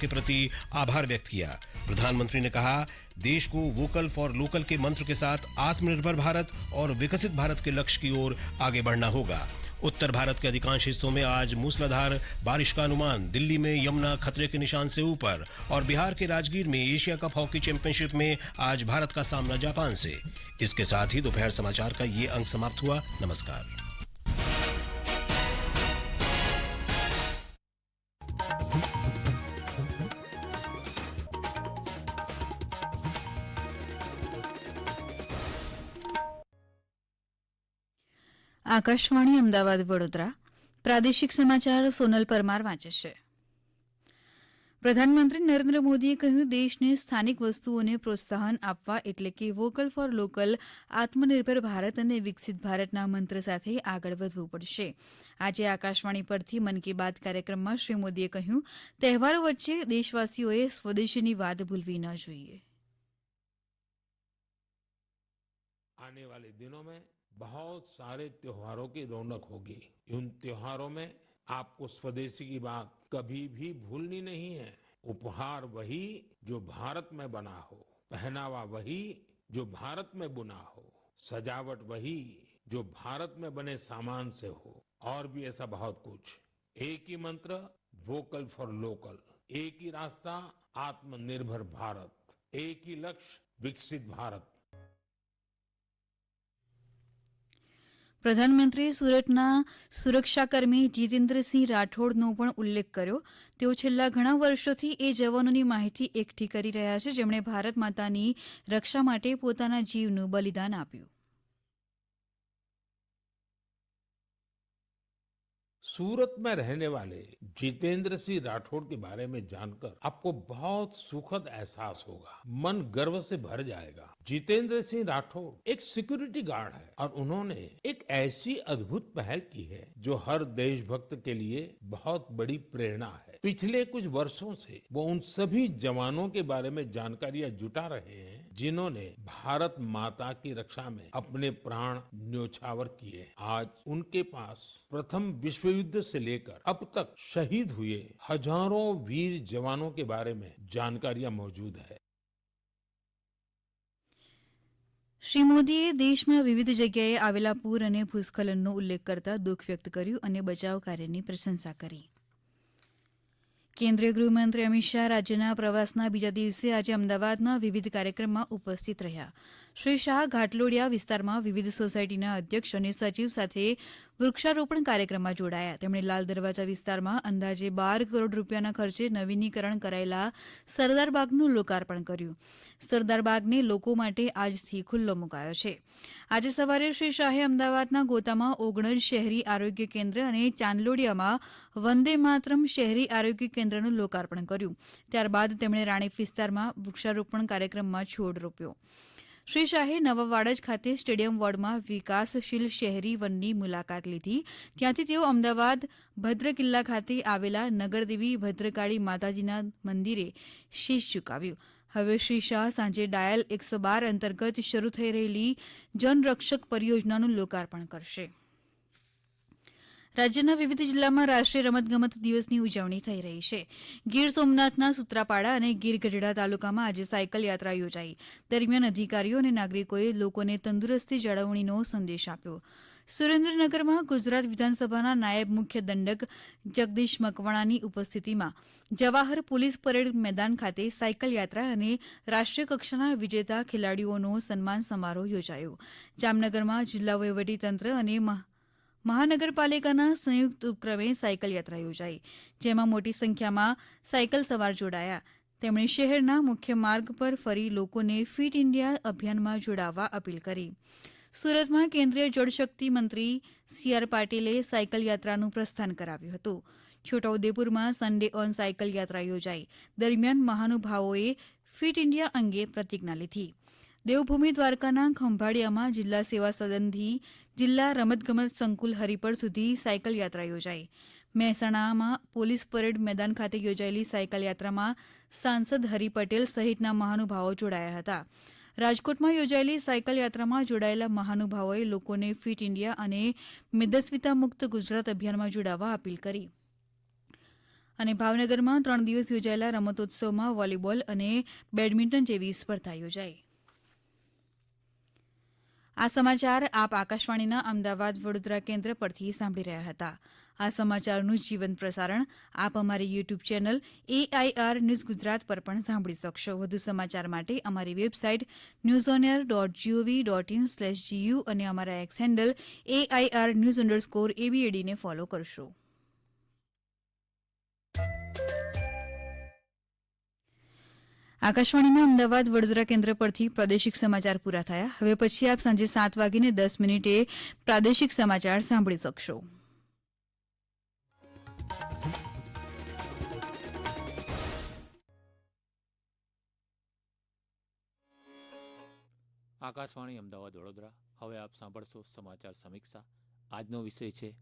के प्रति आभार व्यक्त किया। प्रधानमंत्री ने कहा, देश को वोकल फॉर लोकल के मंत्र के साथ आत्मनिर्भर भारत और विकसित भारत के लक्ष्य की ओर आगे बढ़ना होगा। उत्तर भारत के अधिकांश हिस्सों में आज मूसलाधार बारिश का अनुमान, दिल्ली में यमुना खतरे के निशान से ऊपर और बिहार के राजगीर में एशिया कप हॉकी चैंपियनशिप में आज भारत का सामना जापान से। इसके साथ ही दोपहर समाचार का ये अंक समाप्त हुआ। नमस्कार। આકાશવાણી, અમદાવાદ, વડોદરા. પ્રાદેશિક સમાચાર સોનલ પરમાર વાંચે છે. પ્રધાનમંત્રી નરેન્દ્ર મોદીએ કહ્યું, દેશને સ્થાનિક વસ્તુઓને પ્રોત્સાહન આપવા એટલે કે વોકલ ફોર લોકલ, આત્મનિર્ભર ભારત અને વિકસિત ભારતના મંત્ર સાથે આગળ વધવું પડશે. આજે આકાશવાણી પરથી મન કી બાત કાર્યક્રમમાં શ્રી મોદીએ કહ્યું, તહેવારો વચ્ચે દેશવાસીઓએ સ્વદેશીની વાત ભૂલવી ન જોઈએ. आने वाले दिनों में बहुत सारे त्योहारों की रौनक होगी। उन त्योहारों में आपको स्वदेशी की बात कभी भी भूलनी नहीं है। उपहार वही जो भारत में बना हो। पहनावा वही जो भारत में बुना हो। सजावट वही जो भारत में बने सामान से हो। और भी ऐसा बहुत कुछ। एक ही मंत्र वोकल फॉर लोकल एक ही रास्ता, आत्मनिर्भर भारत। एक ही लक्ष्य, विकसित भारत। પ્રધાનમંત્રીએ સુરતના સુરક્ષાકર્મી જીતેન્દ્રસિંહ રાઠોડનો પણ ઉલ્લેખ કર્યો. તેઓ છેલ્લા ઘણા વર્ષોથી એ જવાનોની માહિતી એકઠી કરી રહ્યા છે. જેમણે ભારત માતાની રક્ષા માટે પોતાના જીવનું બલિદાન આપ્યું. सूरत में रहने वाले जितेंद्र सिंह राठौड़ के बारे में जानकर आपको बहुत सुखद एहसास होगा। मन गर्व से भर जाएगा। जितेंद्र सिंह राठौड़ एक सिक्योरिटी गार्ड है और उन्होंने एक ऐसी अद्भुत पहल की है जो हर देशभक्त के लिए बहुत बड़ी प्रेरणा है। पिछले कुछ वर्षों से वो उन सभी जवानों के बारे में जानकारियाँ जुटा रहे हैं जिन्होंने भारत माता की रक्षा में अपने प्राण न्योछावर किए आज उनके पास प्रथम विश्व युद्ध से लेकर अब तक शहीद हुए हजारों वीर जवानों के बारे में जानकारियां मौजूद है શ્રી મોદીએ દેશમાં વિવિધ જગ્યાએ આવેલા પૂર અને ભૂસ્ખલનનો ઉલ્લેખ કરતા દુઃખ વ્યક્ત કર્યું અને બચાવ કાર્યની પ્રશંસા કરી કેન્દ્રીય ગૃહમંત્રી અમિત શાહ રાજ્યના પ્રવાસના બીજા દિવસે આજે અમદાવાદમાં વિવિધ કાર્યક્રમમાં ઉપસ્થિત રહ્યા. શ્રી શાહ ઘાટલોડિયા વિસ્તારમાં વિવિધ સોસાયટીના અધ્યક્ષ અને સચિવ સાથે વૃક્ષારોપણ કાર્યક્રમમાં જોડાયા. તેમણે લાલ દરવાજા વિસ્તારમાં અંદાજે બાર કરોડ રૂપિયાના ખર્ચે નવીનીકરણ કરાયેલા સરદાર બાગનું લોકાર્પણ કર્યું. સરદાર બાગને લોકો માટે આજથી ખુલ્લો મુકાયો છે. આજે સવારે શ્રી શાહે અમદાવાદના ગોતામાં ઓગણજ શહેરી આરોગ્ય કેન્દ્ર અને ચાંદલોડિયામાં વંદે માતરમ શહેરી આરોગ્ય કેન્દ્રનું લોકાર્પણ કર્યું. ત્યારબાદ તેમણે રાણીપ વિસ્તારમાં વૃક્ષારોપણ કાર્યક્રમમાં છોડ રોપ્યો. શ્રી શાહે નવા વાડજ ખાતે સ્ટેડિયમ વોર્ડમાં વિકાસશીલ શહેરી વનની મુલાકાત લીધી. ત્યાંથી તેઓ અમદાવાદ ભદ્ર કિલ્લા ખાતે આવેલા નગરદેવી ભદ્રકાળી માતાજીના મંદિરે શીશ ઝુકાવ્યું. હવે શ્રી શાહ સાંજે ડાયલ એકસો બાર અંતર્ગત શરૂ થઈ રહેલી જનરક્ષક પરિયોજનાનું લોકાર્પણ કરશે. રાજ્યના વિવિધ જિલ્લામાં રાષ્ટ્રીય રમતગમત દિવસની ઉજવણી થઈ રહી છે. ગીર સોમનાથના સૂત્રાપાડા અને ગીર ગઢડા તાલુકામાં આજે સાયકલ યાત્રા યોજાઈ. દરમિયાન અધિકારીઓ અને નાગરિકોએ લોકોને તંદુરસ્તી જાળવણીનો સંદેશ આપ્યો. સુરેન્દ્રનગરમાં ગુજરાત વિધાનસભાના નાયબ મુખ્ય દંડક જગદીશ મકવાણાની ઉપસ્થિતિમાં જવાહર પોલીસ પરેડ મેદાન ખાતે સાયકલ યાત્રા અને રાષ્ટ્રીય કક્ષાના વિજેતા ખેલાડીઓનો સન્માન સમારોહ યોજાયો. જામનગરમાં જિલ્લા વહીવટીતંત્ર અને મહાનગરપાલિકાના સંયુક્ત ઉપક્રમે સાયકલ યાત્રા યોજાઈ, જેમાં મોટી સંખ્યામાં સાયકલ સવાર જોડાયા. તેમણે શહેરના મુખ્ય માર્ગ પર ફરી લોકોને ફિટ ઇન્ડિયા અભિયાનમાં જોડાવા અપીલ કરી. સુરતમાં કેન્દ્રીય જળશક્તિ મંત્રી સી આર પાટીલે સાયકલ યાત્રાનું પ્રસ્થાન કરાવ્યું હતું. છોટાઉદેપુરમાં સન્ડે ઓન સાયકલ યાત્રા યોજાઈ. દરમિયાન મહાનુભાવોએ ફિટ ઇન્ડિયા અંગે પ્રતિજ્ઞા લીધી. દેવભૂમિ દ્વારકાના ખંભાળિયામાં જિલ્લા સેવા સદનથી જિલ્લા રમતગમત સંકુલ હરિપર સુધી સાયકલ યાત્રા યોજાઈ. મહેસાણામાં પોલીસ પરેડ મેદાન ખાતે યોજાયેલી સાયકલ યાત્રામાં સાંસદ હરિ પટેલ સહિતના મહાનુભાવો જોડાયા હતા. રાજકોટમાં યોજાયેલી સાયકલ યાત્રામાં જોડાયેલા મહાનુભાવોએ લોકોને ફિટ ઇન્ડિયા અને મેદસ્વીતા મુક્ત ગુજરાત અભિયાનમાં જોડાવા અપીલ કરી. અને ભાવનગરમાં ત્રણ દિવસ યોજાયેલા રમતોત્સવમાં વોલીબોલ અને બેડમિન્ટન જેવી સ્પર્ધા યોજાઈ. આ સમાચાર આપ આકાશવાણીના અમદાવાદ વડોદરા કેન્દ્ર પરથી સાંભળી રહ્યા હતા. આ સમાચારનું જીવંત પ્રસારણ આપ અમારી YouTube channel AIR news Gujarat પર પણ સાંભળી શકશો. વધુ સમાચાર માટે અમારી website news on air dot GOV dot in slash GU અને અમારા X handle AIR news underscore એબીએડીને follow કરશો. આકાશવાણીના અમદાવાદ વડોદરા કેન્દ્ર પરથી પ્રાદેશિક સમાચાર પૂરા થયા. હવે પછી આપ સાંજે સાત વાગીને દસ મિનિટે પ્રાદેશિક સમાચાર સાંભળી શકશો. આકાશવાણી અમદાવાદ વડોદરા. હવે આપ સાંભળશો સમાચાર સમીક્ષા. આજનો વિષય છે